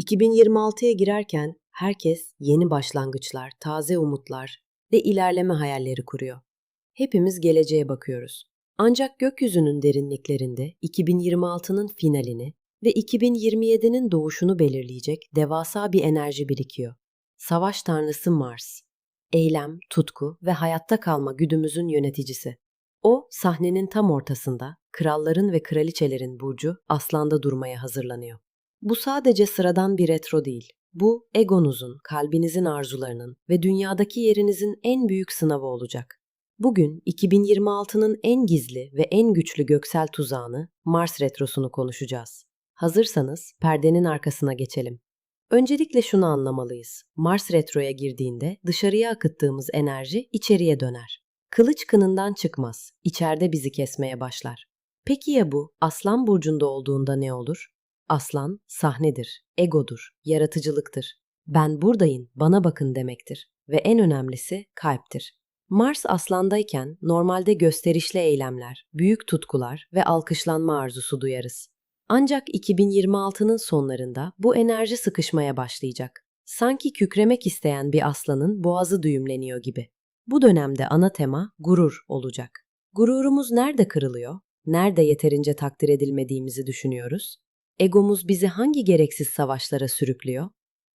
2026'ya girerken herkes yeni başlangıçlar, taze umutlar ve ilerleme hayalleri kuruyor. Hepimiz geleceğe bakıyoruz. Ancak gökyüzünün derinliklerinde 2026'nın finalini ve 2027'nin doğuşunu belirleyecek devasa bir enerji birikiyor. Savaş tanrısı Mars. Eylem, tutku ve hayatta kalma güdümüzün yöneticisi. O, sahnenin tam ortasında, kralların ve kraliçelerin burcu Aslan'da durmaya hazırlanıyor. Bu sadece sıradan bir retro değil. Bu, egonuzun, kalbinizin arzularının ve dünyadaki yerinizin en büyük sınavı olacak. Bugün 2026'nın en gizli ve en güçlü göksel tuzağını, Mars retrosunu konuşacağız. Hazırsanız perdenin arkasına geçelim. Öncelikle şunu anlamalıyız. Mars retroya girdiğinde dışarıya akıttığımız enerji içeriye döner. Kılıç kınından çıkmaz, içeride bizi kesmeye başlar. Peki ya bu Aslan burcunda olduğunda ne olur? Aslan sahnedir, egodur, yaratıcılıktır. Ben buradayım, bana bakın demektir ve en önemlisi kalptir. Mars aslandayken normalde gösterişli eylemler, büyük tutkular ve alkışlanma arzusu duyarız. Ancak 2026'nın sonlarında bu enerji sıkışmaya başlayacak. Sanki kükremek isteyen bir aslanın boğazı düğümleniyor gibi. Bu dönemde ana tema gurur olacak. Gururumuz nerede kırılıyor? Nerede yeterince takdir edilmediğimizi düşünüyoruz? Egomuz bizi hangi gereksiz savaşlara sürüklüyor?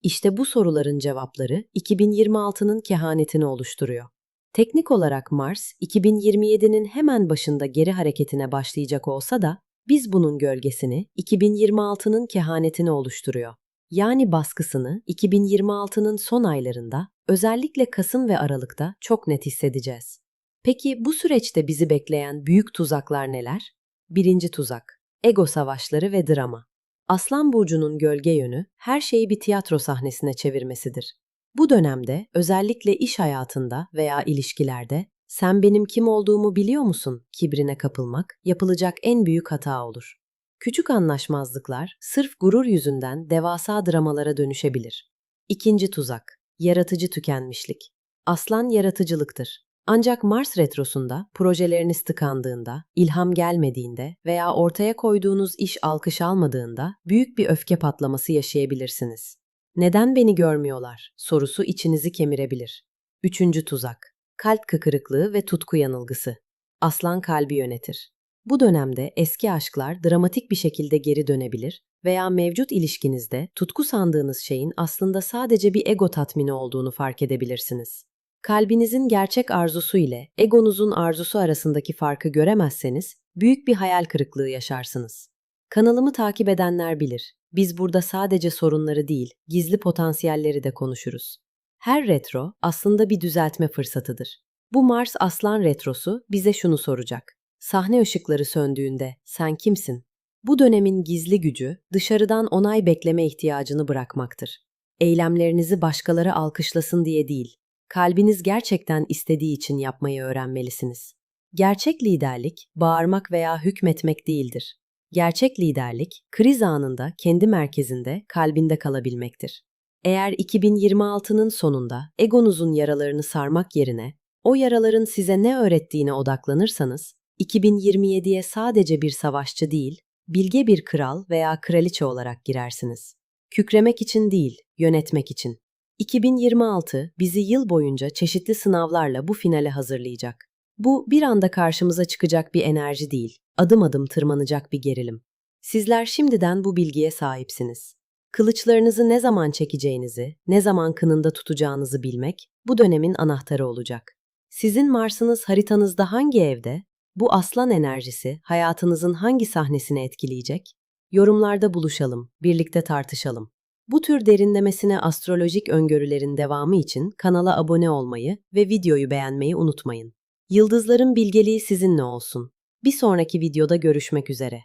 İşte bu soruların cevapları 2026'nın kehanetini oluşturuyor. Teknik olarak Mars, 2027'nin hemen başında geri hareketine başlayacak olsa da biz bunun gölgesini 2026'nın kehanetini oluşturuyor. Yani baskısını 2026'nın son aylarında, özellikle Kasım ve Aralık'ta çok net hissedeceğiz. Peki bu süreçte bizi bekleyen büyük tuzaklar neler? Birinci tuzak, ego savaşları ve drama. Aslan burcunun gölge yönü her şeyi bir tiyatro sahnesine çevirmesidir. Bu dönemde özellikle iş hayatında veya ilişkilerde sen benim kim olduğumu biliyor musun kibrine kapılmak yapılacak en büyük hata olur. Küçük anlaşmazlıklar sırf gurur yüzünden devasa dramalara dönüşebilir. İkinci tuzak, yaratıcı tükenmişlik. Aslan yaratıcılıktır. Ancak Mars retrosunda projeleriniz tıkandığında, ilham gelmediğinde veya ortaya koyduğunuz iş alkış almadığında büyük bir öfke patlaması yaşayabilirsiniz. Neden beni görmüyorlar sorusu içinizi kemirebilir. Üçüncü tuzak, kalp kıkırıklığı ve tutku yanılgısı. Aslan kalbi yönetir. Bu dönemde eski aşklar dramatik bir şekilde geri dönebilir veya mevcut ilişkinizde tutku sandığınız şeyin aslında sadece bir ego tatmini olduğunu fark edebilirsiniz. Kalbinizin gerçek arzusu ile egonuzun arzusu arasındaki farkı göremezseniz büyük bir hayal kırıklığı yaşarsınız. Kanalımı takip edenler bilir. Biz burada sadece sorunları değil, gizli potansiyelleri de konuşuruz. Her retro aslında bir düzeltme fırsatıdır. Bu Mars Aslan retrosu bize şunu soracak. Sahne ışıkları söndüğünde sen kimsin? Bu dönemin gizli gücü dışarıdan onay bekleme ihtiyacını bırakmaktır. Eylemlerinizi başkaları alkışlasın diye değil, kalbiniz gerçekten istediği için yapmayı öğrenmelisiniz. Gerçek liderlik, bağırmak veya hükmetmek değildir. Gerçek liderlik, kriz anında kendi merkezinde, kalbinde kalabilmektir. Eğer 2026'nın sonunda egonuzun yaralarını sarmak yerine o yaraların size ne öğrettiğine odaklanırsanız, 2027'ye sadece bir savaşçı değil, bilge bir kral veya kraliçe olarak girersiniz. Kükremek için değil, yönetmek için. 2026 bizi yıl boyunca çeşitli sınavlarla bu finale hazırlayacak. Bu bir anda karşımıza çıkacak bir enerji değil, adım adım tırmanacak bir gerilim. Sizler şimdiden bu bilgiye sahipsiniz. Kılıçlarınızı ne zaman çekeceğinizi, ne zaman kınında tutacağınızı bilmek bu dönemin anahtarı olacak. Sizin Mars'ınız haritanızda hangi evde? Bu aslan enerjisi hayatınızın hangi sahnesini etkileyecek? Yorumlarda buluşalım, birlikte tartışalım. Bu tür derinlemesine astrolojik öngörülerin devamı için kanala abone olmayı ve videoyu beğenmeyi unutmayın. Yıldızların bilgeliği sizinle olsun. Bir sonraki videoda görüşmek üzere.